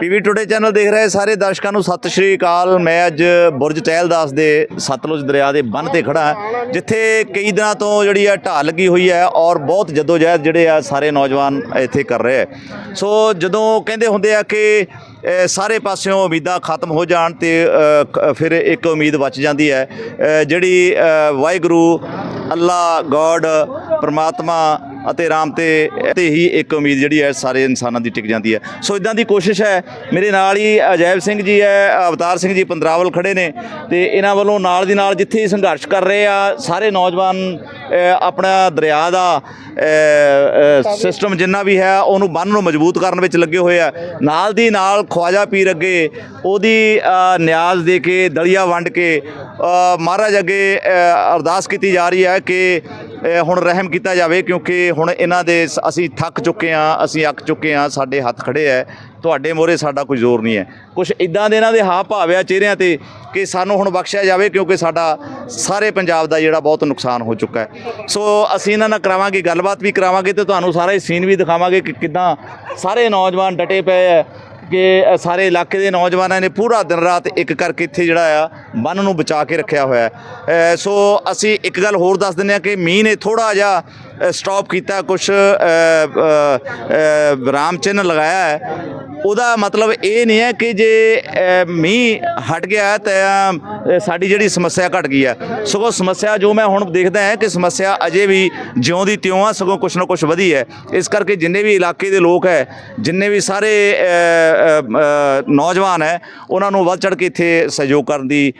PV today channel ਦੇਖ ਰਹੇ ਸਾਰੇ ਦਰਸ਼ਕਾਂ ਨੂੰ ਸਤਿ ਸ਼੍ਰੀ ਅਕਾਲ। ਮੈਂ ਅੱਜ ਬੁਰਜ ਚਹਿਲਦਾਸ ਦੇ ਸਤਲੁਜ ਦਰਿਆ ਦੇ ਬੰਨ ਤੇ ਖੜਾ ਜਿੱਥੇ ਕਈ ਦਿਨਾਂ ਤੋਂ ਜਿਹੜੀ ਆ ਢਾਲ ਲੱਗੀ ਹੋਈ ਹੈ ਔਰ ਬਹੁਤ ਜਦੋਜਹਿਦ ਜਿਹੜੇ ਆ ਸਾਰੇ ਨੌਜਵਾਨ ਇੱਥੇ ਕਰ ਰਹੇ ਆ ਸੋ ਜਦੋਂ ਕਹਿੰਦੇ ਹੁੰਦੇ ਆ ਕਿ ਸਾਰੇ ਪਾਸਿਓਂ ਉਮੀਦਾਂ ਖਤਮ ਹੋ ਜਾਣ ਤੇ ਫਿਰ ਇੱਕ ਉਮੀਦ ਬਚ ਜਾਂਦੀ ਹੈ ਜਿਹੜੀ ਵਾਹਿਗੁਰੂ ਅੱਲਾ ਗੋਡ, ਪ੍ਰਮਾਤਮਾ ਅਤੇ ਆਰਾਮ ਤੇ ਤੇ ਹੀ ਇੱਕ ਉਮੀਦ ਜਿਹੜੀ ਹੈ ਸਾਰੇ ਇਨਸਾਨਾਂ ਦੀ ਟਿਕ ਜਾਂਦੀ ਹੈ। ਸੋ ਇਦਾਂ ਦੀ ਕੋਸ਼ਿਸ਼ ਹੈ। ਮੇਰੇ ਨਾਲ ਹੀ ਅਜੈਬ ਸਿੰਘ ਜੀ ਹੈ, ਅਵਤਾਰ ਸਿੰਘ ਜੀ ਪੰਦਰਾਵਲ ਖੜੇ ਨੇ ਤੇ ਇਹਨਾਂ ਵੱਲੋਂ ਨਾਲ ਦੀ ਨਾਲ ਜਿੱਥੇ ਸੰਘਰਸ਼ ਕਰ ਰਹੇ ਆ, ਸਾਰੇ ਨੌਜਵਾਨ ਆਪਣਾ ਦਰਿਆ ਦਾ ਸਿਸਟਮ ਜਿੰਨਾ ਵੀ ਹੈ, ਉਹਨੂੰ ਬੰਨ ਨੂੰ ਮਜ਼ਬੂਤ ਕਰਨ ਵਿੱਚ ਲੱਗੇ ਹੋਏ ਆ। ਨਾਲ ਦੀ ਨਾਲ ਖਵਾਜਾ ਪੀਰ ਅੱਗੇ ਉਹਦੀ ਨਿਆਜ਼ ਦੇ ਕੇ, ਦਲੀਆ ਵੰਡ ਕੇ ਮਹਾਰਾਜ ਅੱਗੇ ਅਰਦਾਸ ਕੀਤੀ ਜਾ ਰਹੀ ਹੈ ਕਿ ਹੁਣ ਰਹਿਮ ਕੀਤਾ ਜਾਵੇ ਕਿਉਂਕਿ ਹੁਣ ਇਹਨਾਂ ਦੇ ਸ- ਅਸੀਂ ਥੱਕ ਚੁੱਕੇ ਆ ਅਸੀਂ ਅੱਕ ਚੁੱਕੇ ਆ ਸਾਡੇ ਹੱਥ ਖੜੇ ਐ। ਤੁਹਾਡੇ ਮੋਹਰੇ ਸਾਡਾ ਕੋਈ ਜ਼ੋਰ ਨਹੀਂ ਹੈ ਕੁਝ ਇਦਾਂ ਦੇ ਇਹਨਾਂ ਦੇ ਹਾਵ ਭਾਵ ਆ ਚਿਹਰਿਆਂ ਤੇ ਕਿ ਸਾਨੂੰ ਹੁਣ ਬਖਸ਼ਿਆ ਜਾਵੇ ਕਿਉਂਕਿ ਸਾਡਾ ਸਾਰੇ ਪੰਜਾਬ ਦਾ ਜਿਹੜਾ ਬਹੁਤ ਨੁਕਸਾਨ ਹੋ ਚੁੱਕਾ ਹੈ ਸੋ ਅਸੀਂ ਇਹਨਾਂ ਨਾਲ ਕਰਾਵਾਂਗੇ, ਗੱਲਬਾਤ ਵੀ ਕਰਾਵਾਂਗੇ ਤੇ ਤੁਹਾਨੂੰ ਸਾਰਾ ਇਹ ਸੀਨ ਵੀ ਦਿਖਾਵਾਂਗੇ ਕਿ ਕਿਦਾਂ ਸਾਰੇ ਨੌਜਵਾਨ ਡਟੇ ਪਏ ਐ। ਕਿ ਸਾਰੇ ਇਲਾਕੇ ਦੇ ਨੌਜਵਾਨਾਂ ਨੇ ਪੂਰਾ ਦਿਨ ਰਾਤ ਇੱਕ ਕਰਕੇ ਇੱਥੇ ਜਿਹੜਾ ਆ, ਬੰਨ ਨੂੰ ਬਚਾ ਕੇ ਰੱਖਿਆ ਹੋਇਆ ਹੈ। ਸੋ ਅਸੀਂ ਇੱਕ ਗੱਲ ਹੋਰ ਦੱਸ ਦਿੰਦੇ ਆ ਕਿ ਮੀਂਹ ਨੇ ਥੋੜਾ ਜਿਹਾ ਸਟਾਪ ਕੀਤਾ ਕੁਝ ਰਾਮ ਚਿੰਨ੍ਹ ਲਗਾਇਆ ਹੈ। ਉਹਦਾ ਮਤਲਬ ਇਹ ਨਹੀਂ ਹੈ ਕਿ ਜੇ ਮੀਂਹ ਹਟ ਗਿਆ ਤਾਂ ਸਾਡੀ ਜਿਹੜੀ ਸਮੱਸਿਆ ਘਟ ਗਈ ਹੈ। ਸਗੋਂ ਸਮੱਸਿਆ ਜੋ ਮੈਂ ਹੁਣ ਦੇਖਦਾ ਹੈ ਕਿ ਸਮੱਸਿਆ ਅਜੇ ਵੀ ਜਿਉਂ ਦੀ ਤਿਉਂ ਆ, ਸਗੋਂ ਕੁਛ ਨਾ ਕੁਛ ਵਧੀ ਹੈ। ਇਸ ਕਰਕੇ ਜਿੰਨੇ ਵੀ ਇਲਾਕੇ ਦੇ ਲੋਕ ਹੈ, ਜਿੰਨੇ ਵੀ ਸਾਰੇ ਨੌਜਵਾਨ ਹੈ, ਉਹਨਾਂ ਨੂੰ ਵੱਧ ਚੜ ਕੇ ਇੱਥੇ ਸਹਿਯੋਗ ਕਰਨ ਦੀ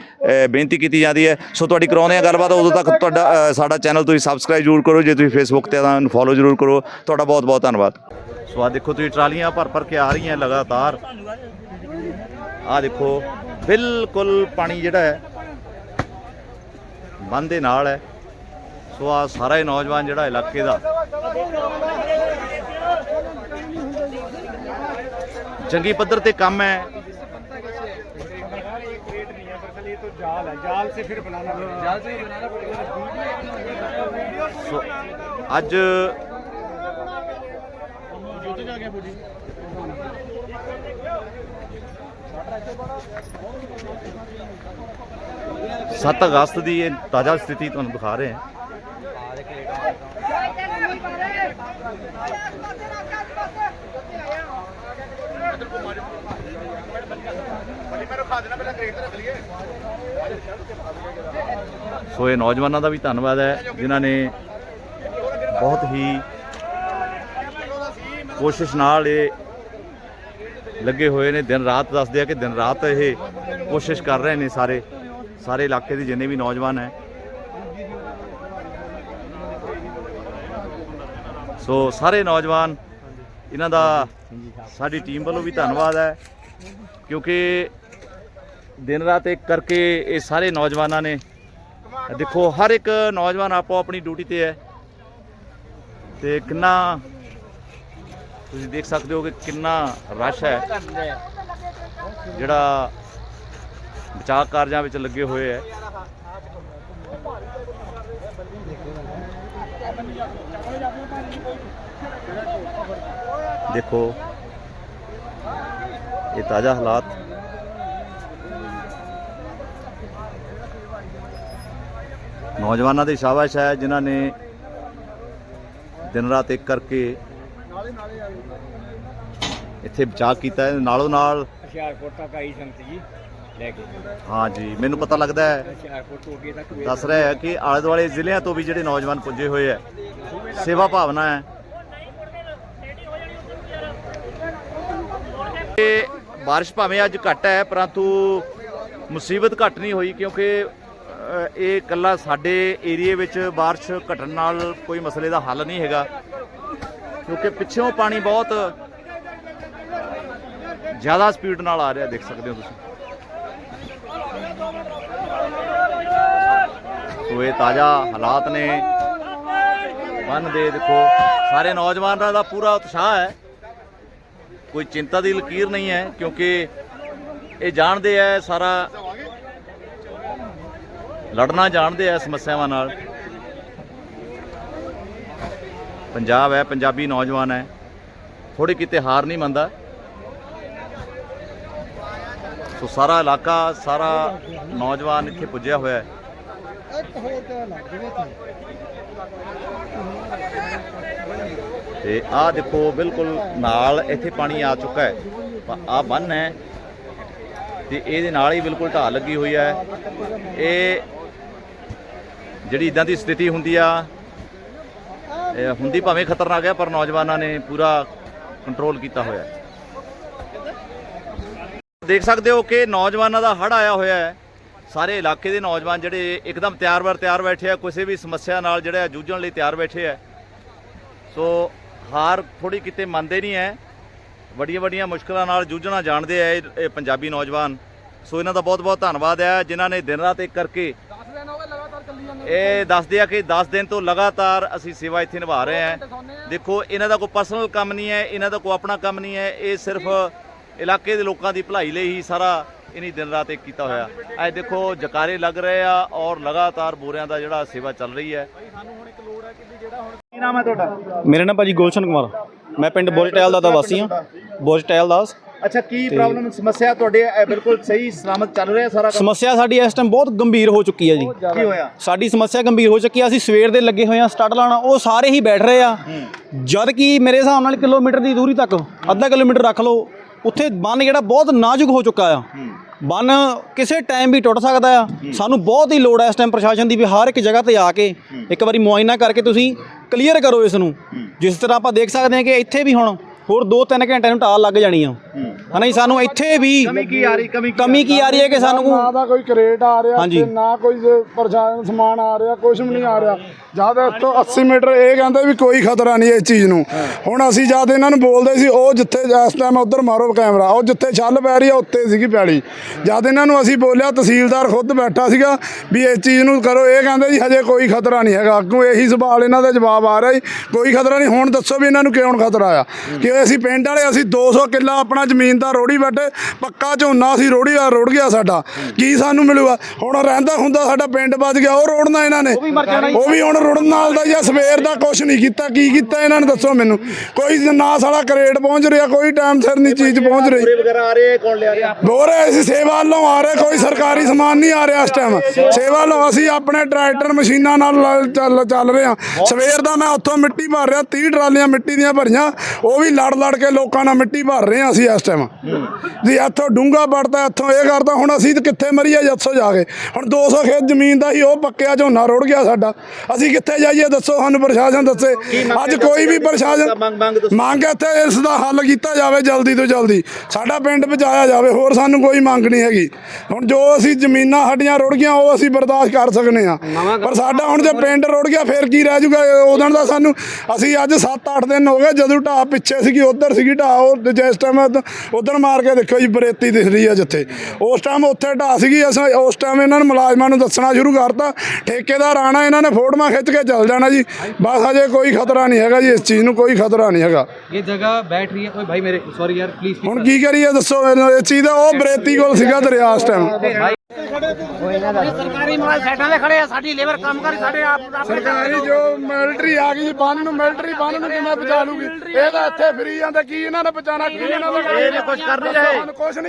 ਬੇਨਤੀ ਕੀਤੀ ਜਾਂਦੀ ਹੈ। ਸੋ ਤੁਹਾਡੀ ਕਰਾਉਂਦੇ ਆ ਗੱਲਬਾਤ, ਉਦੋਂ ਤੱਕ ਤੁਹਾਡਾ ਸਾਡਾ ਚੈਨਲ ਤੁਸੀਂ ਸਬਸਕ੍ਰਾਈਬ ਜ਼ਰੂਰ ਕਰੋ, ਜੇ ਤੁਸੀਂ ਫੇਸਬੁੱਕ ਤੇ ਤਾਂ ਫੋਲੋ ਜ਼ਰੂਰ ਕਰੋ। ਤੁਹਾਡਾ ਬਹੁਤ ਬਹੁਤ ਧੰਨਵਾਦ। ਸੋ ਆ ਦੇਖੋ ਤੁਸੀਂ ਟਰਾਲੀਆਂ ਭਰ ਭਰ ਕੇ ਆ ਰਹੀਆਂ ਲਗਾਤਾਰ। ਆ ਦੇਖੋ ਬਿਲਕੁਲ ਪਾਣੀ ਜਿਹੜਾ ਹੈ ਬੰਦ ਦੇ ਨਾਲ ਹੈ। ਸੋ ਆ ਸਾਰੇ ਨੌਜਵਾਨ ਜਿਹੜਾ ਇਲਾਕੇ ਦਾ ਚੰਗੀ ਪੱਧਰ ਤੇ ਕੰਮ ਹੈ। जाल है ਸੱਤ ਅਗਸਤ ਦੀ ਇਹ ਤਾਜ਼ਾ ਸਥਿਤੀ ਤੁਹਾਨੂੰ ਦਿਖਾ ਰਹੇ ਸੋ ਇਹ ਨੌਜਵਾਨਾਂ ਦਾ ਵੀ ਧੰਨਵਾਦ ਹੈ, ਜਿਨ੍ਹਾਂ ਨੇ ਬਹੁਤ ਹੀ ਕੋਸ਼ਿਸ਼ ਨਾਲ ਇਹ ਲੱਗੇ ਹੋਏ ਨੇ। ਦਿਨ ਰਾਤ ਦੱਸਦੇ ਆ ਕਿ ਦਿਨ ਰਾਤ ਇਹ ਕੋਸ਼ਿਸ਼ ਕਰ ਰਹੇ ਨੇ ਸਾਰੇ। ਸਾਰੇ ਇਲਾਕੇ ਦੇ ਜਿੰਨੇ ਵੀ ਨੌਜਵਾਨ ਹੈ। ਸੋ ਸਾਰੇ ਨੌਜਵਾਨ, ਇਹਨਾਂ ਦਾ ਸਾਡੀ ਟੀਮ ਵੱਲੋਂ ਵੀ ਧੰਨਵਾਦ ਹੈ। ਕਿਉਂਕਿ ਦਿਨ ਰਾਤ ਇੱਕ ਕਰਕੇ ਇਹ ਸਾਰੇ ਨੌਜਵਾਨਾਂ ਨੇ, ਦੇਖੋ ਹਰ ਇੱਕ ਨੌਜਵਾਨ ਆਪੋ ਆਪਣੀ ਡਿਊਟੀ ਤੇ ਹੈ। ਤੇ ਕਿੰਨਾ ਤੁਸੀਂ ਦੇਖ ਸਕਦੇ ਹੋ ਕਿ ਕਿੰਨਾ ਰਸ਼ ਹੈ। ਜਿਹੜਾ ਬਚਾਅ ਕਾਰਜਾਂ ਵਿੱਚ ਲੱਗੇ ਹੋਏ ਹੈ। ਦੇਖੋ, ਇਹ ਤਾਜ਼ਾ ਹਾਲਾਤ। ਨੌਜਵਾਨਾਂ ਦੀ ਸ਼ਾਬਾਸ਼ ਹੈ ਜਿਨ੍ਹਾਂ ਨੇ ਦਿਨ ਰਾਤ ਇੱਕ ਕਰਕੇ ਇੱਥੇ ਬਚਾਅ ਕੀਤਾ ਹੈ। ਨਾਲੋਂ ਨਾਲ ਹੁਸ਼ਿਆਰਪੁਰ ਤੱਕ ਆਈ ਸੰਤ ਜੀ ਲੈ ਕੇ। ਹਾਂ ਜੀ ਮੈਨੂੰ ਪਤਾ ਲੱਗਦਾ ਹੈ। ਹੁਸ਼ਿਆਰਪੁਰ ਤੋਂ ਅੱਗੇ ਤੱਕ ਦੱਸ ਰਿਹਾ ਹੈ ਕਿ ਆਲੇ ਦੁਆਲੇ ਜ਼ਿਲ੍ਹਿਆਂ ਤੋਂ ਵੀ ਜਿਹੜੇ ਨੌਜਵਾਨ ਪੁੱਜੇ ਹੋਏ ਹੈ ਸੇਵਾ ਭਾਵਨਾ ਹੈ। ਇਹ ਬਾਰਿਸ਼ ਭਾਵੇਂ ਅੱਜ ਘੱਟ ਹੈ ਪਰੰਤੂ ਮੁਸੀਬਤ ਘੱਟ ਨਹੀਂ ਹੋਈ ਕਿਉਂਕਿ ਇਹ ਇਕੱਲਾ ਸਾਡੇ ਏਰੀਏ ਵਿੱਚ ਬਾਰਿਸ਼ ਘਟਣ ਨਾਲ ਕੋਈ ਮਸਲੇ ਦਾ ਹੱਲ ਨਹੀਂ ਹੈਗਾ। ਕਿਉਂਕਿ ਪਿੱਛੋਂ ਪਾਣੀ ਬਹੁਤ ਜ਼ਿਆਦਾ ਸਪੀਡ ਨਾਲ ਆ ਰਿਹਾ, ਦੇਖ ਸਕਦੇ ਹੋ ਤੁਸੀਂ। ਸੋ ਇਹ ਤਾਜ਼ਾ ਹਾਲਾਤ ਨੇ। ਬੰਨ ਦੇ ਦੇਖੋ, ਸਾਰੇ ਨੌਜਵਾਨਾਂ ਦਾ ਪੂਰਾ ਉਤਸ਼ਾਹ ਹੈ। ਕੋਈ ਚਿੰਤਾ ਦੀ ਲਕੀਰ ਨਹੀਂ ਹੈ, ਕਿਉਂਕਿ ਇਹ ਜਾਣਦੇ ਐ ਸਾਰਾ ਲੜਨਾ ਜਾਣਦੇ ਐ ਸਮੱਸਿਆਵਾਂ ਨਾਲ। ਪੰਜਾਬ ਹੈ, ਪੰਜਾਬੀ ਨੌਜਵਾਨ ਹੈ। ਥੋੜੀ ਕਿਤੇ ਹਾਰ ਨਹੀਂ ਮੰਨਦਾ। ਸੋ ਸਾਰਾ ਇਲਾਕਾ, ਸਾਰਾ ਨੌਜਵਾਨ ਇੱਥੇ ਪੁੱਜਿਆ ਹੋਇਆ ਹੈ। ਤੇ ਲੱਗ ਆਹ ਦੇਖੋ, ਬਿਲਕੁਲ ਨਾਲ ਇੱਥੇ ਪਾਣੀ ਆ ਚੁੱਕਾ ਹੈ। ਆ ਬੰਨ ਹੈ। ਤੇ ਇਹਦੇ ਨਾਲ ਹੀ ਬਿਲਕੁਲ ਢਾਹ ਲੱਗੀ ਹੋਈ ਹੈ। ਇਹ ਜਿਹੜੀ ਇਦਾਂ ਦੀ ਸਥਿਤੀ ਹੁੰਦੀ ਆ ਹੁੰਦੀ ਭਾਵੇਂ ਖਤਰਨਾਕ ਹੈ, ਪਰ ਨੌਜਵਾਨਾਂ ਨੇ ਪੂਰਾ ਕੰਟਰੋਲ ਕੀਤਾ ਹੋਇਆ ਹੈ। ਦੇਖ ਸਕਦੇ ਹੋ ਕਿ ਨੌਜਵਾਨਾਂ ਦਾ ਹੜ ਆਇਆ ਹੋਇਆ ਹੈ। ਸਾਰੇ ਇਲਾਕੇ ਦੇ ਨੌਜਵਾਨ ਜਿਹੜੇ ਇੱਕਦਮ ਤਿਆਰ ਬਰ ਤਿਆਰ ਬੈਠੇ ਆ, ਕਿਸੇ ਵੀ ਸਮੱਸਿਆ ਨਾਲ ਜਿਹੜਾ ਜੂਝਣ ਲਈ ਤਿਆਰ ਬੈਠੇ ਆ। ਸੋ ਹਾਰ ਥੋੜੀ ਕਿਤੇ ਮੰਨਦੇ ਨਹੀਂ ਐ ਵੱਡੀਆਂ ਵੱਡੀਆਂ ਮੁਸ਼ਕਲਾਂ ਨਾਲ ਜੂਝਣਾ ਜਾਣਦੇ ਆ ਇਹ ਪੰਜਾਬੀ ਨੌਜਵਾਨ। ਸੋ ਇਹਨਾਂ ਦਾ ਬਹੁਤ ਬਹੁਤ ਧੰਨਵਾਦ ਹੈ, ਜਿਨ੍ਹਾਂ ਨੇ ਦਿਨ ਰਾਤ ਇੱਕ ਕਰਕੇ ਇਹ ਦੱਸਦੇ ਆ ਕਿ 10 ਦਿਨ ਤੋਂ ਲਗਾਤਾਰ ਅਸੀਂ ਸੇਵਾ ਇੱਥੇ ਨਿਭਾ ਰਹੇ ਹਾਂ। ਦੇਖੋ ਇਹਨਾਂ ਦਾ ਕੋਈ ਪਰਸਨਲ ਕੰਮ ਨਹੀਂ ਹੈ ਇਹਨਾਂ ਦਾ ਕੋਈ ਆਪਣਾ ਕੰਮ ਨਹੀਂ ਹੈ। ਇਹ ਸਿਰਫ ਇਲਾਕੇ ਦੇ ਲੋਕਾਂ ਦੀ ਭਲਾਈ ਲਈ ਹੀ ਸਾਰਾ ਇਨੀ ਦਿਨ ਰਾਤ ਇੱਕ ਕੀਤਾ ਹੋਇਆ। ਅੱਜ ਦੇਖੋ ਜਕਾਰੇ ਲੱਗ ਰਹੇ ਆ ਔਰ ਲਗਾਤਾਰ ਬੋਰਿਆਂ ਦਾ ਜਿਹੜਾ ਸੇਵਾ ਚੱਲ ਰਹੀ ਹੈ। ਕੀ ਨਾਮ ਹੈ ਤੁਹਾਡਾ? ਮੇਰਾ ਨਾਮ ਭਾਜੀ ਗੁਲਸ਼ਨ ਕੁਮਾਰ। ਮੈਂ ਪਿੰਡ ਬੋਜਟੈਲ ਦਾ ਦਾ ਵਾਸੀ ਹਾਂ। ਬੋਜਟੈਲ ਦਾਸ। ਅੱਛਾ ਕੀ ਪ੍ਰੋਬਲਮ ਸਮੱਸਿਆ ਤੁਹਾਡੇ ਇਹ ਬਿਲਕੁਲ ਸਹੀ ਸਲਾਮਤ ਚੱਲ ਰਿਹਾ ਸਾਰਾ ਕੰਮ? ਸਮੱਸਿਆ ਸਾਡੀ ਇਸ ਟਾਈਮ ਬਹੁਤ ਗੰਭੀਰ ਹੋ ਚੁੱਕੀ ਹੈ ਜੀ। ਕੀ ਹੋਇਆ? ਸਾਡੀ ਸਮੱਸਿਆ ਗੰਭੀਰ ਹੋ ਚੁੱਕੀ ਹੈ। ਅਸੀਂ ਸਵੇਰ ਦੇ ਲੱਗੇ ਹੋਏ ਹਾਂ ਸਟਾਰਟ ਲਾਣਾ ਉਹ ਸਾਰੇ ਹੀ ਬੈਠ ਰਹੇ ਆ। ਜਦ ਕਿ ਮੇਰੇ ਹਿਸਾਬ ਨਾਲ ਕਿਲੋਮੀਟਰ ਦੀ ਦੂਰੀ ਤੱਕ ਅੱਧਾ ਕਿਲੋਮੀਟਰ ਰੱਖ ਲਓ। ਉੱਥੇ ਬੰਨ ਜਿਹੜਾ ਬਹੁਤ ਨਾਜ਼ੁਕ ਹੋ ਚੁੱਕਾ ਆ। ਬੰਨ ਕਿਸੇ ਟਾਈਮ ਵੀ ਟੁੱਟ ਸਕਦਾ ਆ। ਸਾਨੂੰ ਬਹੁਤ ਹੀ ਲੋੜ ਹੈ ਇਸ ਟਾਈਮ ਪ੍ਰਸ਼ਾਸਨ ਦੀ ਵੀ ਹਰ ਇੱਕ ਜਗ੍ਹਾ ਤੇ ਆ ਕੇ ਇੱਕ ਵਾਰੀ ਮੁਆਇਨਾ ਕਰਕੇ ਤੁਸੀਂ ਕਲੀਅਰ ਕਰੋ ਇਸ ਨੂੰ। ਜਿਸ ਤਰ੍ਹਾਂ ਆਪਾਂ ਦੇਖ ਸਕਦੇ ਹਾਂ ਕਿ ਇੱਥੇ ਵੀ ਹੁਣ ਹੋਰ 2-3 ਘੰਟੇ ਨੂੰ ਢਾਲ ਲੱਗ ਜਾਣੀ ਆ। ਹਨਾ ਜੀ ਸਾਨੂੰ ਇੱਥੇ ਵੀ ਕਮੀ ਕੀ ਆ ਰਹੀ ਕਮੀ ਕਮੀ ਕੀ ਆ ਰਹੀ ਹੈ ਕਿ ਸਾਨੂੰ ਨਾ ਦਾ ਕੋਈ ਕਰੇਟ ਆ ਰਿਹਾ। ਤੇ ਨਾ ਕੋਈ ਪਰੇਸ਼ਾਨ ਸਮਾਨ ਆ ਰਿਹਾ ਕੁਝ ਵੀ ਨਹੀਂ ਆ ਰਿਹਾ। ਜਦ ਇੱਥੋਂ 80 ਮੀਟਰ ਇਹ ਕਹਿੰਦੇ ਵੀ ਕੋਈ ਖਤਰਾ ਨਹੀਂ ਇਸ ਚੀਜ਼ ਨੂੰ। ਹੁਣ ਅਸੀਂ ਜਦ ਇਹਨਾਂ ਨੂੰ ਬੋਲਦੇ ਸੀ ਉਹ ਜਿੱਥੇ ਇਸ ਟਾਈਮ ਉਧਰ ਮਾਰੋ ਕੈਮਰਾ ਉਹ ਜਿੱਥੇ ਛੱਲ ਪੈ ਰਹੀ ਆ ਉੱਤੇ ਸੀਗੀ ਪੈਲੀ। ਜਦ ਇਹਨਾਂ ਨੂੰ ਅਸੀਂ ਬੋਲਿਆ ਤਹਿਸੀਲਦਾਰ ਖੁਦ ਬੈਠਾ ਸੀਗਾ ਵੀ ਇਸ ਚੀਜ਼ ਨੂੰ ਕਰੋ। ਇਹ ਕਹਿੰਦੇ ਜੀ ਹਜੇ ਕੋਈ ਖਤਰਾ ਨਹੀਂ ਹੈਗਾ। ਅੱਗੋਂ ਇਹੀ ਸਵਾਲ ਇਹਨਾਂ ਦਾ ਜਵਾਬ ਆ ਰਿਹਾ ਜੀ ਕੋਈ ਖਤਰਾ ਨਹੀਂ। ਹੁਣ ਦੱਸੋ ਵੀ ਇਹਨਾਂ ਨੂੰ ਕਿਉਂ ਖਤਰਾ ਆ? ਕਿ ਅਸੀਂ ਪਿੰਡ ਵਾਲੇ ਅਸੀਂ 200 ਕਿੱਲਾ ਆਪਣਾ ਜ਼ਮੀਨ ਦਾ ਰੋੜੀ ਬੈਠੇ ਪੱਕਾ ਝੋਨਾ ਸੀ ਰੋੜੀ ਆ ਰੁੜ ਗਿਆ ਸਾਡਾ। ਕੀ ਸਾਨੂੰ ਮਿਲੂਗਾ? ਹੁਣ ਰਹਿੰਦਾ ਹੁੰਦਾ ਸਾਡਾ ਪਿੰਡ ਬਚ ਗਿਆ ਉਹ ਰੋੜਨਾ ਇਹਨਾਂ ਨੇ। ਉਹ ਵੀ ਹੁਣ ਰੁੜਨ ਨਾਲ ਦਾ ਜਾਂ ਸਵੇਰ ਦਾ ਕੁਝ ਨਹੀਂ ਕੀਤਾ ਕੀ ਕੀਤਾ ਇਹਨਾਂ ਨੇ ਦੱਸੋ ਮੈਨੂੰ? ਕੋਈ ਨਾ ਸਾਲਾ ਕਰੇਟ ਪਹੁੰਚ ਰਿਹਾ ਕੋਈ ਟਾਈਮ ਸਿਰ ਨਹੀਂ ਚੀਜ਼ ਪਹੁੰਚ ਰਹੀ। ਬੋਰੇ ਵਗੈਰਾ ਆ ਰਹੇ ਕੌਣ ਲਿਆ ਰਿਹਾ? ਬੋਰੇ ਅਸੀਂ ਸੇਵਾ ਵੱਲੋਂ ਆ ਰਹੇ ਕੋਈ ਸਰਕਾਰੀ ਸਮਾਨ ਨਹੀਂ ਆ ਰਿਹਾ ਇਸ ਟਾਈਮ ਸੇਵਾ ਵੱਲੋਂ ਅਸੀਂ ਆਪਣੇ ਟਰੈਕਟਰ ਮਸ਼ੀਨਾਂ ਨਾਲ ਚੱਲ ਚੱਲ ਰਹੇ ਹਾਂ। ਸਵੇਰ ਦਾ ਮੈਂ ਉੱਥੋਂ ਮਿੱਟੀ ਭਰ ਰਿਹਾ 30 ਟਰਾਲੀਆਂ ਮਿੱਟੀ ਦੀਆਂ ਭਰੀਆਂ ਉਹ ਵੀ ਲੜ ਲੜ ਕੇ ਲੋਕਾਂ ਨਾਲ ਮਿੱਟੀ ਭਰ ਰਹੇ ਹਾਂ ਅਸੀਂ ਇਸ ਟਾਈਮ ਜੀ ਇੱਥੋਂ ਡੂੰਗਾ ਵੜਦਾ ਇੱਥੋਂ ਇਹ ਕਰਦਾ ਹੁਣ ਅਸੀਂ ਕਿੱਥੇ ਮਰੀਏ ਜੱਥੋਂ ਜਾ ਕੇ। ਹੁਣ 200 ਖੇਤ ਜ਼ਮੀਨ ਦਾ ਹੀ ਉਹ ਪੱਕਿਆ ਝੋਨਾ ਰੁੜ ਗਿਆ ਸਾਡਾ। ਅਸੀਂ ਕਿੱਥੇ ਜਾਈਏ? ਦੱਸੋ ਸਾਨੂੰ ਪ੍ਰਸ਼ਾਸਨ ਦੱਸੇ। ਅੱਜ ਕੋਈ ਵੀ ਪ੍ਰਸ਼ਾਸਨ ਮੰਗ ਇੱਥੇ ਇਸ ਦਾ ਹੱਲ ਕੀਤਾ ਜਾਵੇ ਜਲਦੀ ਤੋਂ ਜਲਦੀ। ਸਾਡਾ ਪਿੰਡ ਬਚਾਇਆ ਜਾਵੇ ਹੋਰ ਸਾਨੂੰ ਕੋਈ ਮੰਗ ਨਹੀਂ ਹੈਗੀ। ਹੁਣ ਜੋ ਅਸੀਂ ਜ਼ਮੀਨਾਂ ਸਾਡੀਆਂ ਰੁੜ ਗਈਆਂ ਉਹ ਅਸੀਂ ਬਰਦਾਸ਼ਤ ਕਰ ਸਕਨੇ ਆ। ਪਰ ਸਾਡਾ ਹੁਣ ਜੇ ਪਿੰਡ ਰੁੜ ਗਿਆ ਫਿਰ ਕੀ ਰਹਿ ਜੂਗਾ? ਉਦੋਂ ਦਾ ਸਾਨੂੰ ਅਸੀਂ ਅੱਜ 7-8 ਦਿਨ ਹੋ ਗਏ ਜਦੋਂ ਢਾਹ ਪਿੱਛੇ ਸੀਗੀ ਉਧਰ ਸੀਗੀ ਢਾਹ। ਉਹ ਜਿਸ ਟਾਈਮ ਉਧਰ ਮਾਰ ਕੇ ਦੇਖੋ ਜੀ ਬਰੇਤੀ ਦਿਖ ਰਹੀ ਆ ਜਿੱਥੇ। ਉਸ ਟਾਈਮ ਉੱਥੇ ਢਾਹ ਸੀਗੀ ਅਸੀਂ ਉਸ ਟਾਈਮ ਇਹਨਾਂ ਨੂੰ ਮੁਲਾਜ਼ਮਾਂ ਨੂੰ ਦੱਸਣਾ ਸ਼ੁਰੂ ਕਰਤਾ। ਠੇਕੇਦਾਰ ਆਣਾ ਇਹਨਾਂ ਨੇ ਫੋਟੋਆਂ ਖਿੱਚ ਕੇ ਚੱਲ ਜਾਣਾ ਜੀ। ਬਸ ਅਜੇ ਕੋਈ ਖਤਰਾ ਨਹੀਂ ਹੈਗਾ ਜੀ ਇਸ ਚੀਜ਼ ਨੂੰ ਕੋਈ ਖਤਰਾ ਨਹੀਂ ਹੈਗਾ। ਇਹ ਜਗ੍ਹਾ ਬੈਠ ਰਹੀ ਹੈ। ਓਏ ਭਾਈ ਮੇਰੇ ਸੌਰੀ ਯਾਰ ਪਲੀਜ਼ ਹੁਣ ਕੀ ਕਰੀਏ ਦੱਸੋ ਇਹ ਚੀਜ਼ ਦਾ ਸਰਕਾਰੀ ਮਿਲਟਰੀ ਆ ਗਈ ਬੰਨ ਨੂੰ ਬਚਾ ਲੂਗੀ? ਇਹ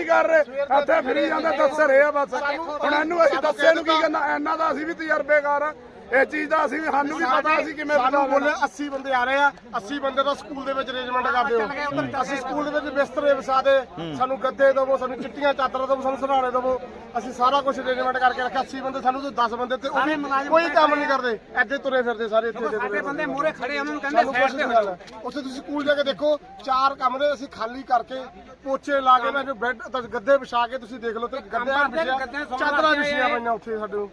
ਕਰ ਰਹੇ। ਕੁਝ ਦੱਸ ਰਹੇ ਬਸ। ਹੁਣ ਦੱਸੇ ਨੂੰ ਕੀ ਕਰਨਾ ਇਹਨਾਂ ਦਾ ਅਸੀਂ ਵੀ ਤਜਰਬੇਕਾਰ ਆ। ਇਹ ਚੀਜ਼ ਦਾ ਅਸੀਂ ਸਾਨੂੰ ਵੀ ਪਤਾ ਅਸੀਂ ਕਿਵੇਂ ਸਾਨੂੰ ਬੋਲੇ 80 ਬੰਦੇ ਆ ਰਹੇ ਆ 80 ਬੰਦੇ ਦਾ ਸਕੂਲ ਦੇ ਵਿੱਚ ਅਰੇਂਜਮੈਂਟ ਕਰਦੇ ਹੋ। ਅਸੀਂ ਸਕੂਲ ਦੇ ਵਿੱਚ ਬਿਸਤਰੇ ਵਿਛਾ ਦੇ ਸਾਨੂੰ ਗੱਦੇ ਦੇਵੋ ਸਾਨੂੰ ਚਿੱਟੀਆਂ ਚਾਦਰਾਂ ਦੇਵੋ ਸਾਨੂੰ ਸਰਾਣੇ ਦੇਵੋ। ਅਸੀਂ ਸਾਰਾ ਕੁਝ ਅਰੇਂਜਮੈਂਟ ਕਰਕੇ ਰੱਖਿਆ 80 ਬੰਦੇ ਸਾਨੂੰ ਤੋਂ 10 ਬੰਦੇ ਤੇ ਉਹ ਵੀ ਕੋਈ ਕੰਮ ਨਹੀਂ ਕਰਦੇ ਐਡੇ ਤੁਰੇ ਫਿਰਦੇ ਸਾਰੇ ਇੱਥੇ ਦੇ ਸਾਡੇ ਬੰਦੇ ਮੂਰੇ ਖੜੇ ਉਹਨਾਂ ਨੂੰ ਕਹਿੰਦੇ ਸਾਈਡ ਤੇ ਹੋ। ਉੱਥੇ ਤੁਸੀਂ ਸਕੂਲ ਜਾ ਕੇ ਦੇਖੋ ਚਾਰ ਕਮਰੇ ਅਸੀਂ ਖਾਲੀ ਕਰਕੇ ਪੋਚੇ ਲਾ ਕੇ ਮੈਂ ਬੈੱਡ ਗੱਦੇ ਵਿਛਾ ਕੇ ਤੁਸੀਂ ਦੇਖ ਲਓ ਤੇ ਗੱਦੇ ਵਿਛਿਆ ਚਾਦਰਾਂ ਵਿਛੀਆਂ ਪਈਆਂ ਉੱਥੇ ਸਾਡੇ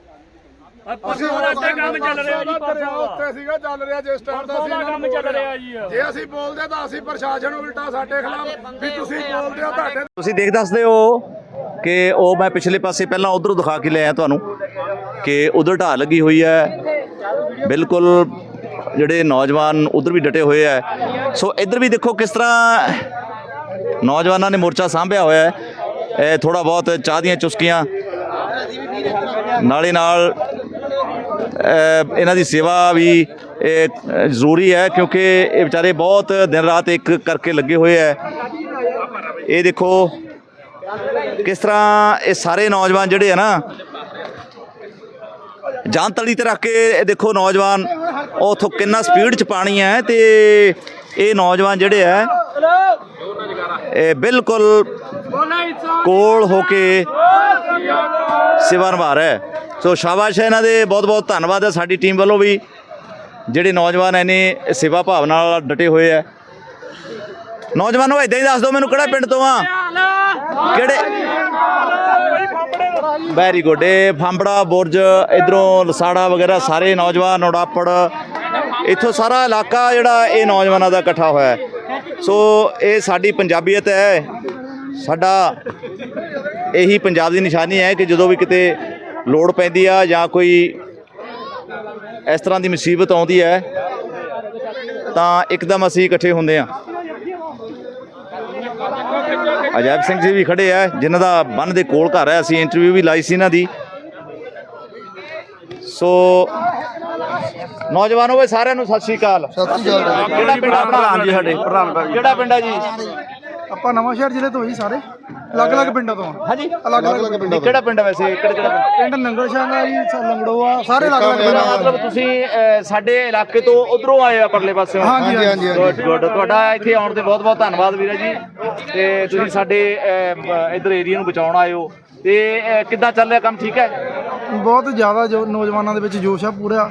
ਅਸੀਂ ਉੱਥੇ ਕੰਮ ਚੱਲ ਰਿਹਾ ਜੀ ਦਰਿਆ ਉੱਤੇ ਸੀਗਾ ਚੱਲ ਰਿਹਾ ਜਿਸ ਟਾਈਮ ਦਾ ਅਸੀਂ ਕੰਮ ਚੱਲ ਰਿਹਾ। ਜੀ। ਜੇ ਅਸੀਂ ਬੋਲਦੇ ਤਾਂ ਅਸੀਂ ਪ੍ਰਸ਼ਾਸਨ ਉਲਟਾ ਸਾਡੇ ਖਿਲਾਫ ਵੀ ਤੁਸੀਂ ਬੋਲਦੇ ਹੋ ਤੁਹਾਡੇ ਤੁਸੀਂ ਦੇਖ ਦੱਸਦੇ ਹੋ ਕਿ ਉਹ ਮੈਂ ਪਿਛਲੇ ਪਾਸੇ ਪਹਿਲਾਂ ਉਧਰੋਂ ਦਿਖਾ ਕੇ ਲਿਆਇਆ ਤੁਹਾਨੂੰ ਕਿ ਉਧਰ ਢਾਹ ਲੱਗੀ ਹੋਈ ਹੈ। ਬਿਲਕੁਲ ਜਿਹੜੇ ਨੌਜਵਾਨ ਉਧਰ ਵੀ ਡਟੇ ਹੋਏ ਆ ਸੋ ਇੱਧਰ ਵੀ ਦੇਖੋ ਕਿਸ ਤਰ੍ਹਾਂ ਨੌਜਵਾਨਾਂ ਨੇ ਮੋਰਚਾ ਸਾਂਭਿਆ ਹੋਇਆ ਹੈ। ਇਹ ਥੋੜਾ ਬਹੁਤ ਚਾਹ ਦੀਆਂ ਚੁਸਕੀਆਂ। ਨਾਲੇ ਨਾਲ ਇਹਨਾਂ ਦੀ ਸੇਵਾ ਵੀ ਜ਼ਰੂਰੀ ਹੈ ਕਿਉਂਕਿ ਇਹ ਵਿਚਾਰੇ ਬਹੁਤ ਦਿਨ ਰਾਤ ਇੱਕ ਕਰਕੇ ਲੱਗੇ ਹੋਏ ਹੈ। ਇਹ ਦੇਖੋ ਕਿਸ ਤਰ੍ਹਾਂ ਇਹ ਸਾਰੇ ਨੌਜਵਾਨ ਜਿਹੜੇ ਆ ਨਾ, ਜਾਨ ਤਲੀ ਤੇ ਰੱਖ ਕੇ ਦੇਖੋ ਨੌਜਵਾਨ, ਉਹ ਉੱਥੋਂ ਕਿੰਨਾ ਸਪੀਡ ਚ ਪਾਣੀ ਹੈ ਤੇ ਇਹ ਨੌਜਵਾਨ ਜਿਹੜੇ ਆ ਇਹ ਬਿਲਕੁਲ ਕੋਲ ਹੋ ਕੇ ਸੇਵਾ ਨਿਭਾ ਰਿਹਾ ਹੈ। ਸੋ ਸ਼ਾਬਾਸ਼ ਹੈ ਇਹਨਾਂ ਦੇ ਬਹੁਤ ਬਹੁਤ ਧੰਨਵਾਦ ਹੈ ਸਾਡੀ ਟੀਮ ਵੱਲੋਂ ਵੀ, ਜਿਹੜੇ ਨੌਜਵਾਨ ਐਨੇ ਸੇਵਾ ਭਾਵਨਾ ਨਾਲ ਡਟੇ ਹੋਏ ਆ ਨੌਜਵਾਨੋ ਇਦਾਂ ਹੀ ਦੱਸ ਦਿਓ ਮੈਨੂੰ ਕਿਹੜਾ ਪਿੰਡ ਤੋਂ ਆ? ਕਿਹੜੇ? ਵੈਰੀ ਗੁੱਡ ਇਹ ਫਾਂਬੜਾ, ਬੁਰਜ, ਇਧਰੋਂ ਲਸਾੜਾ ਵਗੈਰਾ ਸਾਰੇ ਨੌਜਵਾਨ ਉੜਾਪੜ ਇੱਥੋਂ ਸਾਰਾ ਇਲਾਕਾ ਜਿਹੜਾ ਇਹ ਨੌਜਵਾਨਾਂ ਦਾ ਇਕੱਠਾ ਹੋਇਆ ਹੈ। ਸੋ ਇਹ ਸਾਡੀ ਪੰਜਾਬੀਅਤ ਹੈ। ਸਾਡਾ ਇਹੀ ਪੰਜਾਬ ਦੀ ਨਿਸ਼ਾਨੀ ਹੈ ਕਿ ਜਦੋਂ ਵੀ ਕਿਤੇ ਲੋੜ ਪੈਂਦੀ ਆ ਜਾਂ ਕੋਈ ਇਸ ਤਰ੍ਹਾਂ ਦੀ ਮੁਸੀਬਤ ਆਉਂਦੀ ਹੈ, ਤਾਂ ਇੱਕਦਮ ਅਸੀਂ ਇਕੱਠੇ ਹੁੰਦੇ ਆ ਅਜੈਬ ਸਿੰਘ ਜੀ ਵੀ ਖੜੇ ਆ, ਜਿਨ੍ਹਾਂ ਦਾ ਬੰਨ ਦੇ ਕੋਲ ਘਰ ਹੈ। ਅਸੀਂ ਇੰਟਰਵਿਊ ਵੀ ਲਾਈ ਸੀ ਇਹਨਾਂ ਦੀ। ਸੋ ਨੌਜਵਾਨੋ ਵੇ ਸਾਰਿਆਂ ਨੂੰ ਸਤਿ ਸ਼੍ਰੀ ਅਕਾਲ। ਸਤਿ ਸ਼੍ਰੀ ਅਕਾਲ। ਕਿਹੜਾ ਪਿੰਡ ਆ ਪ੍ਰਧਾਨ ਜੀ ਸਾਡੇ। ਪ੍ਰਧਾਨ ਕਿਹੜਾ ਪਿੰਡ ਆ ਜੀ? ਆਪਾਂ ਨਵਾਂ ਸ਼ਹਿਰ ਜ਼ਿਲ੍ਹੇ ਤੋਂ ਹੀ ਸਾਰੇ। ਅਲੱਗ-ਅਲੱਗ ਪਿੰਡਾਂ ਤੋਂ। ਹਾਂਜੀ। ਅਲੱਗ-ਅਲੱਗ ਪਿੰਡ ਕਿਹੜਾ ਪਿੰਡ ਵੈਸੇ? ਕਿਹੜਾ ਕਿਹੜਾ ਪਿੰਡ? ਪਿੰਡ ਨੰਗਲ ਸ਼ਾਹ ਜੀ ਲੰਗੜੋ ਆ ਸਾਰੇ ਮੇਰਾ ਮਤਲਬ ਤੁਸੀਂ ਸਾਡੇ ਇਲਾਕੇ ਤੋਂ ਉਧਰੋਂ ਆਏ ਆ ਪਰਲੇ ਪਾਸਿਓਂ। ਹਾਂਜੀ, ਹਾਂਜੀ, ਗੁੱਡ ਗੁੱਡ। ਤੁਹਾਡਾ ਇੱਥੇ ਆਉਣ ਤੇ ਬਹੁਤ ਬਹੁਤ ਧੰਨਵਾਦ ਵੀਰੇ ਜੀ। ਤੇ ਤੁਸੀਂ ਸਾਡੇ ਇਧਰ ਏਰੀਆ ਨੂੰ ਬਚਾਉਣ ਆਏ ਹੋ। ਤੇ ਕਿੱਦਾਂ ਚੱਲ ਰਿਹਾ ਕੰਮ? ਠੀਕ ਹੈ? ਬਹੁਤ ਜ਼ਿਆਦਾ ਜੋ ਨੌਜਵਾਨਾਂ ਦੇ ਵਿੱਚ ਜੋਸ਼ ਆ ਪੂਰਾ।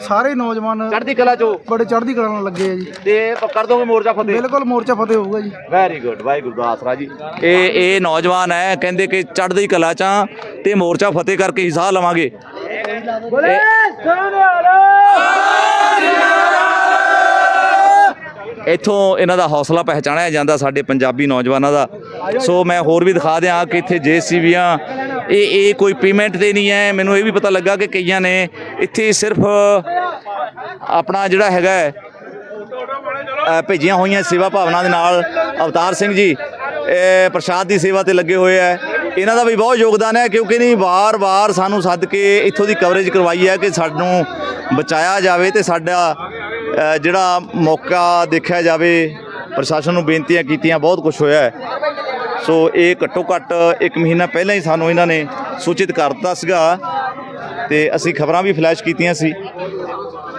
ਸਾਰੇ ਨੌਜਵਾਨ ਚੜ੍ਹਦੀ ਕਲਾ ਚੋ ਬੜੇ ਚੜ੍ਹਦੀ ਕਲਾ ਨਾਲ ਲੱਗੇ ਆ ਜੀ। ਤੇ ਕਰ ਦੋਗੇ ਮੋਰਚਾ ਫਤਿਹ? ਬਿਲਕੁਲ ਮੋਰਚਾ ਫਤਿਹ ਹੋਊਗਾ ਜੀ। ਵੈਰੀ ਗੁੱਡ ਵਾਹਿਗੁਰੂ ਆਸਰਾ ਜੀ। ਇਹ ਇਹ ਨੌਜਵਾਨ ਹੈ ਕਹਿੰਦੇ ਕਿ ਚੜ੍ਹਦੀ ਕਲਾ ਚਾਂ ਤੇ ਮੋਰਚਾ ਫਤਿਹ ਕਰਕੇ ਹੀ ਸਾਹ ਲਵਾਂਗੇ ਇੱਥੋਂ ਇਹਨਾਂ ਦਾ ਹੌਸਲਾ ਪਹਿਚਾਣਿਆ ਜਾਂਦਾ ਸਾਡੇ ਪੰਜਾਬੀ ਨੌਜਵਾਨਾਂ ਦਾ। ਸੋ ਮੈਂ ਹੋਰ ਵੀ ਦਿਖਾ ਦਿਆਂ ਕਿ ਇੱਥੇ ਜੇਸੀਬੀਆਂ ਇਹ ਇਹ ਕੋਈ ਪੇਮੈਂਟ ਤੇ ਨਹੀਂ ਹੈ। ਮੈਨੂੰ ਇਹ ਵੀ ਪਤਾ ਲੱਗਾ ਕਿ ਕਈਆਂ ਨੇ ਇੱਥੇ ਸਿਰਫ ਆਪਣਾ ਜਿਹੜਾ ਹੈਗਾ ਭੇਜੀਆਂ ਹੋਈਆਂ ਸੇਵਾ ਭਾਵਨਾ ਦੇ ਨਾਲ। ਅਵਤਾਰ ਸਿੰਘ ਜੀ ਪ੍ਰਸ਼ਾਦ ਦੀ ਸੇਵਾ ਤੇ ਲੱਗੇ ਹੋਏ ਆ ਇਹਨਾਂ ਦਾ ਵੀ ਬਹੁਤ ਯੋਗਦਾਨ ਹੈ, ਕਿਉਂਕਿ ਨਹੀਂ ਵਾਰ-ਵਾਰ ਸਾਨੂੰ ਸੱਦ ਕੇ ਇੱਥੋਂ ਦੀ ਕਵਰੇਜ ਕਰਵਾਈ ਹੈ ਕਿ ਸਾਨੂੰ ਬਚਾਇਆ ਜਾਵੇ ਤੇ ਸਾਡਾ ਜਿਹੜਾ ਮੌਕਾ ਦੇਖਿਆ ਜਾਵੇ। ਪ੍ਰਸ਼ਾਸਨ ਨੂੰ ਬੇਨਤੀਆਂ ਕੀਤੀਆਂ, ਬਹੁਤ ਕੁਝ ਹੋਇਆ ਹੈ। ਸੋ ਇਹ ਘੱਟੋ ਘੱਟ ਇੱਕ ਮਹੀਨਾ ਪਹਿਲਾਂ ਹੀ ਸਾਨੂੰ ਇਹਨਾਂ ਨੇ ਸੂਚਿਤ ਕਰ ਦਿੱਤਾ ਸੀਗਾ ਤੇ ਅਸੀਂ ਖਬਰਾਂ ਵੀ ਫਲੈਸ਼ ਕੀਤੀਆਂ ਸੀ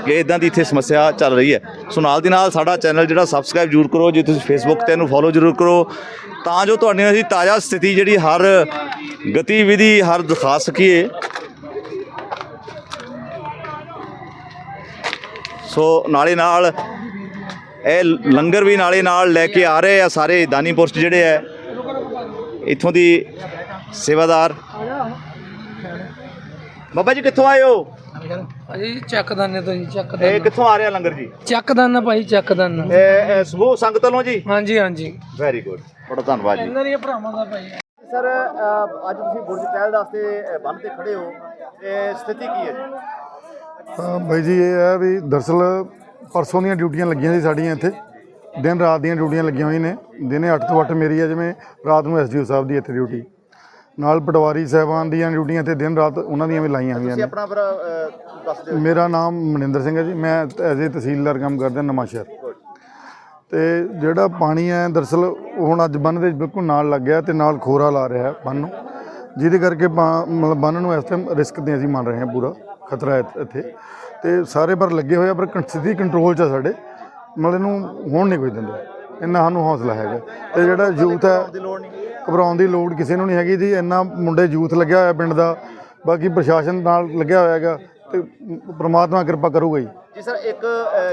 ਕਿ ਇਦਾਂ ਦੀ ਇੱਥੇ ਸਮੱਸਿਆ ਚੱਲ ਰਹੀ ਹੈ। ਸੋ ਨਾਲ ਦੀ ਨਾਲ ਸਾਡਾ ਚੈਨਲ ਜਿਹੜਾ ਸਬਸਕ੍ਰਾਈਬ ਜ਼ਰੂਰ ਕਰੋ, ਜੇ ਤੁਸੀਂ ਫੇਸਬੁੱਕ ਤੇ ਇਹਨੂੰ ਫੋਲੋ ਜ਼ਰੂਰ ਕਰੋ, ਤਾਂ ਜੋ ਤੁਹਾਡੇ ਅਸੀਂ ਤਾਜ਼ਾ ਸਥਿਤੀ ਜਿਹੜੀ ਹਰ ਗਤੀਵਿਧੀ, ਹਰ ਦਿਖਾ ਸਕੀਏ। ਸੋ ਨਾਲੇ ਨਾਲ ਇਹ ਲੰਗਰ ਵੀ ਨਾਲੇ ਨਾਲ ਲੈ ਕੇ ਆ ਰਹੇ ਆ, ਸਾਰੇ ਦਾਨੀ ਪੁਰਸ਼ ਜਿਹੜੇ ਹੈ ਇੱਥੋਂ ਦੀ ਸੇਵਾਦਾਰ। ਬਾਬਾ ਜੀ ਕਿੱਥੋਂ ਆਏ ਹੋ? ਭਾਈ ਚੱਕਦਾਨੇ ਤੋਂ ਜੀ ਇਹ ਚੱਕਦਾਨਾ ਕਿੱਥੋਂ ਆ ਰਿਹਾ ਲੰਗਰ ਜੀ? ਚੱਕਦਾਨਾ ਭਾਈ ਚੱਕਦਾਨਾ। ਇਹ ਇਹ ਸਮੂਹ ਸੰਗਤ ਵੱਲੋਂ ਜੀ? ਹਾਂਜੀ ਹਾਂਜੀ। ਵੈਰੀ ਗੁੱਡ ਬੜਾ ਧੰਨਵਾਦ ਜੀ। ਇਹਨਾਂ ਦੀਆਂ ਭਰਾਵਾਂ ਦਾ ਭਾਈ। ਸਰ ਅੱਜ ਤੁਸੀਂ ਬੁਰਜ ਟਹਿਲ ਵਾਸਤੇ ਬੰਨ ਤੇ ਖੜੇ ਹੋ। ਤੇ ਸਥਿਤੀ ਕੀ ਹੈ? ਜੀ ਹਾਂ ਬਾਈ ਜੀ ਇਹ ਹੈ ਵੀ ਦਰਸਲ ਪਰਸੋਂ ਦੀਆਂ ਡਿਊਟੀਆਂ ਲੱਗੀਆਂ ਸੀ ਸਾਡੀਆਂ ਇੱਥੇ। ਦਿਨ ਰਾਤ ਦੀਆਂ ਡਿਊਟੀਆਂ ਲੱਗੀਆਂ ਹੋਈਆਂ ਨੇ। ਦਿਨੇ 8 ਤੋਂ 8 ਮੇਰੀ ਹੈ ਜਿਵੇਂ ਰਾਤ ਨੂੰ ਐਸਡੀਓ ਸਾਹਿਬ ਦੀ ਇੱਥੇ ਡਿਊਟੀ। ਨਾਲ ਪਟਵਾਰੀ ਸਾਹਿਬਾਨ ਦੀਆਂ ਡਿਊਟੀਆਂ ਤੇ ਦਿਨ ਰਾਤ ਉਹਨਾਂ ਦੀਆਂ ਵੀ ਲਾਈਆਂ ਹੋਈਆਂ ਤੁਸੀਂ ਨੇ ਆਪਣਾ ਫਿਰ ਅਹ, ਦੱਸ ਦਿਓ। ਮੇਰਾ ਨਾਮ ਮਨਿੰਦਰ ਸਿੰਘ ਹੈ ਜੀ। ਮੈਂ ਐਜ਼ ਏ ਤਹਿਸੀਲਦਾਰ ਕੰਮ ਕਰਦਾ ਨਵਾਂ ਸ਼ਹਿਰ। ਤੇ ਜਿਹੜਾ ਪਾਣੀ ਹੈ ਦਰਸਲ ਹੁਣ ਅੱਜ ਬੰਨ ਦੇ ਬਿਲਕੁਲ ਨਾਲ ਲੱਗ ਗਿਆ ਤੇ ਨਾਲ ਖੋਰਾ ਲਾ ਰਿਹਾ ਹੈ ਬੰਨ ਨੂੰ। ਜਿਹਦੇ ਕਰਕੇ ਮਤਲਬ ਬੰਨ ਨੂੰ ਇਸ ਟਾਈਮ ਰਿਸਕ ਤੇ ਅਸੀਂ ਮੰਨ ਰਹੇ ਹਾਂ ਪੂਰਾ ਖਤਰਾ ਹੈ ਇੱਥੇ- ਤੇ ਸਾਰੇ ਪਰ ਲੱਗੇ ਹੋਏ ਆ ਪਰ ਸਥਿਤੀ ਕੰਟਰੋਲ 'ਚ ਆ ਸਾਡੇ। ਮਤਲਬ ਇਹਨੂੰ ਹੋਣ ਨਹੀਂ ਕੋਈ ਦਿੰਦੇ। ਇੰਨਾ ਸਾਨੂੰ ਹੌਸਲਾ ਹੈਗਾ। ਤੇ ਜਿਹੜਾ ਯੂਥ ਹੈ ਘਬਰਾਉਣ ਦੀ ਲੋੜ ਕਿਸੇ ਨੂੰ ਨਹੀਂ ਹੈਗੀ ਜੀ। ਇੰਨਾ ਮੁੰਡੇ ਯੂਥ ਲੱਗਿਆ ਹੋਇਆ ਪਿੰਡ ਦਾ ਬਾਕੀ ਪ੍ਰਸ਼ਾਸਨ ਨਾਲ ਲੱਗਿਆ ਹੋਇਆ ਹੈਗਾ ਤੇ ਪ੍ਰਮਾਤਮਾ ਕਿਰਪਾ ਕਰੂਗਾ ਜੀ। ਜੀ ਸਰ ਇੱਕ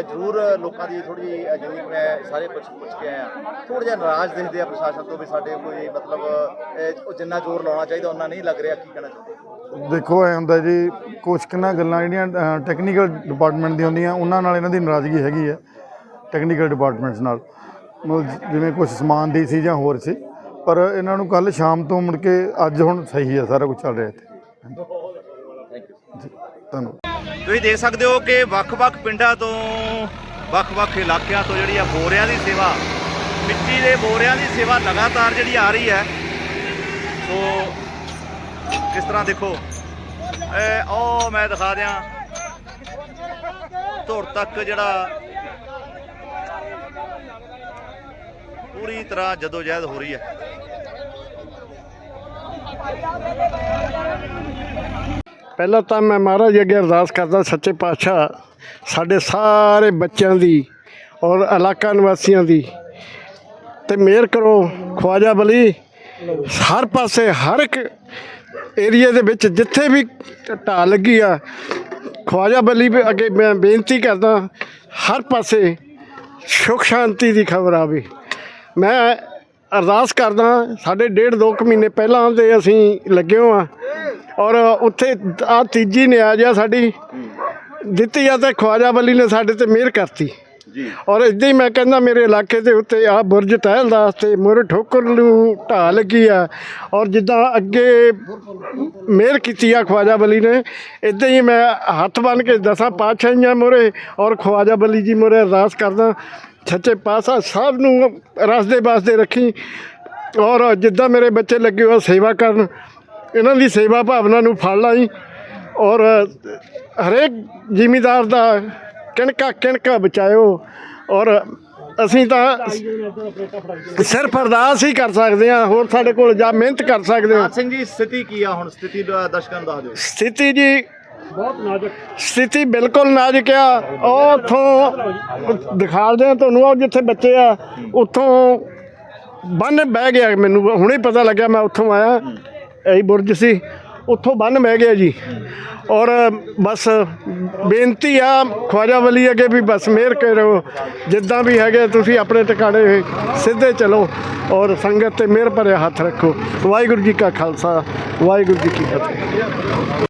ਜ਼ਰੂਰ ਲੋਕਾਂ ਦੀ ਥੋੜੀ ਜਿਹੜੀ ਮੈਂ ਸਾਰੇ ਪੁੱਛ ਪੁੱਛ ਕੇ ਆਇਆ। ਥੋੜਾ ਜਿਹਾ ਨਾਰਾਜ਼ ਦਿਖਦੇ ਆ ਪ੍ਰਸ਼ਾਸਨ ਤੋਂ ਵੀ ਸਾਡੇ ਕੋਈ ਮਤਲਬ ਜਿੰਨਾ ਜ਼ੋਰ ਲਾਉਣਾ ਚਾਹੀਦਾ ਉਹਨਾਂ ਨਹੀਂ ਲੱਗ ਰਿਹਾ। ਕੀ ਕਹਿਣਾ ਚਾਹੁੰਦੇ ਦੇਖੋ ਐ ਹੁੰਦਾ ਜੀ ਕੁਛ ਕਿੰਨਾ ਗੱਲਾਂ ਜਿਹੜੀਆਂ ਟੈਕਨੀਕਲ ਡਿਪਾਰਟਮੈਂਟ ਦੀਆਂ ਹੁੰਦੀਆਂ ਉਹਨਾਂ ਨਾਲ ਇਹਨਾਂ ਦੀ ਨਾਰਾਜ਼ਗੀ ਹੈਗੀ ਹੈ ਟੈਕਨੀਕਲ ਡਿਪਾਰਟਮੈਂਟਸ ਨਾਲ। ਮਤਲਬ ਜਿਵੇਂ ਕੁਝ ਸਮਾਨ ਦੀ ਸੀ ਜਾਂ ਹੋਰ ਸੀ। ਪਰ ਇਹਨਾਂ ਨੂੰ ਕੱਲ ਸ਼ਾਮ ਤੋਂ ਮੁੜ ਕੇ ਅੱਜ ਹੁਣ ਸਹੀ ਹੈ ਸਾਰਾ ਕੁਝ ਚੱਲ ਰਿਹਾ ਇੱਥੇ। ਜੀ, ਧੰਨਵਾਦ। ਤੁਸੀਂ ਦੇਖ ਸਕਦੇ ਹੋ ਕਿ ਵੱਖ-ਵੱਖ ਪਿੰਡਾਂ ਤੋਂ ਵੱਖ-ਵੱਖ ਇਲਾਕਿਆਂ ਤੋਂ ਜਿਹੜੀ ਆ ਬੋਰਿਆਂ ਦੀ ਸੇਵਾ ਮਿੱਟੀ ਦੇ ਬੋਰਿਆਂ ਦੀ ਸੇਵਾ ਲਗਾਤਾਰ ਜਿਹੜੀ ਆ ਰਹੀ ਹੈ। ਸੋ ਕਿਸ ਤਰ੍ਹਾਂ ਦੇਖੋ। ਇਹ ਉਹ ਮੈਂ ਦਿਖਾ ਦਿਆਂ। ਧੁਰ ਤੱਕ ਜਿਹੜਾ ਪੂਰੀ ਤਰ੍ਹਾਂ ਜਦੋਜਹਿਦ ਹੋ ਰਹੀ ਹੈ। ਪਹਿਲਾਂ ਤਾਂ ਮੈਂ ਮਹਾਰਾਜ ਅੱਗੇ ਅਰਦਾਸ ਕਰਦਾ ਸੱਚੇ ਪਾਤਸ਼ਾਹ, ਸਾਡੇ ਸਾਰੇ ਬੱਚਿਆਂ ਦੀ ਔਰ ਇਲਾਕਾ ਨਿਵਾਸੀਆਂ ਦੀ। ਤੇ ਮਿਹਰ ਕਰੋ, ਖਵਾਜਾ ਬਲੀ। ਹਰ ਪਾਸੇ, ਹਰ ਇੱਕ ਏਰੀਆ ਦੇ ਵਿੱਚ ਜਿੱਥੇ ਵੀ ਢਾਹ ਲੱਗੀ ਆ, ਖਵਾਜਾ ਬਲੀ ਵੀ ਅੱਗੇ ਮੈਂ ਬੇਨਤੀ ਕਰਦਾ, ਹਰ ਪਾਸੇ ਸੁਖ ਸ਼ਾਂਤੀ ਦੀ ਖਬਰ ਆਵੇ। ਮੈਂ ਅਰਦਾਸ ਕਰਦਾ ਸਾਡੇ ਡੇਢ ਦੋ ਕੁ ਮਹੀਨੇ ਪਹਿਲਾਂ ਦੇ ਅਸੀਂ ਲੱਗੇ ਆ ਔਰ ਉੱਥੇ ਆ ਤੀਜੀ ਨਿਆਜ਼ ਆ ਸਾਡੀ। ਦਿੱਤੀ ਆ ਤੇ ਖਵਾਜਾ ਬਲੀ ਨੇ ਸਾਡੇ ਤੇ ਮਿਹਰ ਕਰਤੀ। ਜੀ। ਔਰ ਇਦਾਂ ਹੀ ਮੈਂ ਕਹਿੰਦਾ ਮੇਰੇ ਇਲਾਕੇ ਦੇ ਉੱਤੇ ਆ ਬੁਰਜ ਤਹਿਲਦਾਸ ਤੇ ਮੁਰ ਠੋਕਰ ਨੂੰ ਢਾਹ ਲੱਗੀ ਆ। ਔਰ ਜਿੱਦਾਂ ਅੱਗੇ ਮਿਹਰ ਕੀਤੀ ਆ ਖਵਾਜਾ ਬਲੀ ਨੇ ਇਦਾਂ ਹੀ ਮੈਂ ਹੱਥ ਬੰਨ ਕੇ ਦਸਾਂ ਪਾਤਸ਼ਾਹੀਆਂ ਮੋਰੇ ਔਰ ਖਵਾਜਾ ਬਲੀ ਜੀ ਮੋਰੇ ਅਰਦਾਸ ਕਰਦਾ। ਸੱਚੇ ਪਾਤਸ਼ਾਹ ਸਭ ਨੂੰ ਰਸਦੇ ਬਾਸਦੇ ਰੱਖੀ। ਔਰ ਜਿੱਦਾਂ ਮੇਰੇ ਬੱਚੇ ਲੱਗੇ ਹੋਏ ਸੇਵਾ ਕਰਨ ਇਹਨਾਂ ਦੀ ਸੇਵਾ ਭਾਵਨਾ ਨੂੰ ਫਲ ਲਾਈ। ਔਰ ਹਰੇਕ ਜ਼ਿਮੀਦਾਰ ਦਾ ਕਿਣਕਾ ਕਿਣਕਾ ਬਚਾਇਓ। ਔਰ ਅਸੀਂ ਤਾਂ ਸਿਰਫ ਅਰਦਾਸ ਹੀ ਕਰ ਸਕਦੇ ਹਾਂ। ਹੋਰ ਸਾਡੇ ਕੋਲ ਜਾਂ ਮਿਹਨਤ ਕਰ ਸਕਦੇ ਹਾਂ। ਸਿੰਘ ਜੀ ਸਥਿਤੀ ਕੀ ਆ ਹੁਣ? ਸਥਿਤੀ ਦਾ ਦਰਸ਼ਕਾਂ ਨੂੰ ਦੱਸ ਦਿਓ। ਸਥਿਤੀ ਜੀ ਬਹੁਤ ਨਾਜ਼ੁਕ। ਸਥਿਤੀ ਬਿਲਕੁਲ ਨਾਜ਼ੁਕ ਆ। ਉਹ ਉੱਥੋਂ ਦਿਖਾਲਦੇ ਆ ਤੁਹਾਨੂੰ, ਉਹ ਜਿੱਥੇ ਬੱਚੇ ਆ, ਉੱਥੋਂ ਬੰਨ ਬਹਿ ਗਿਆ। ਮੈਨੂੰ ਹੁਣੇ ਪਤਾ ਲੱਗਿਆ, ਮੈਂ ਉੱਥੋਂ ਆਇਆ, ਇਹੀ ਬੁਰਜ ਸੀ, ਉੱਥੋਂ ਬੰਨ ਬਹਿ ਗਿਆ ਜੀ। ਔਰ ਬਸ ਬੇਨਤੀ ਆ, ਖਵਾਜਾ ਵਲੀ ਅੱਗੇ ਵੀ ਬਸ ਮਿਹਰ ਕਰੋ। ਜਿੱਦਾਂ ਵੀ ਹੈਗੇ, ਤੁਸੀਂ ਆਪਣੇ ਟਿਕਾਣੇ ਸਿੱਧੇ ਚਲੋ ਔਰ ਸੰਗਤ ਤੇ ਮਿਹਰ ਭਰਿਆ ਹੱਥ ਰੱਖੋ। ਵਾਹਿਗੁਰੂ ਜੀ ਕਾ ਖਾਲਸਾ, ਵਾਹਿਗੁਰੂ ਜੀ ਕੀ ਫਤਿਹ।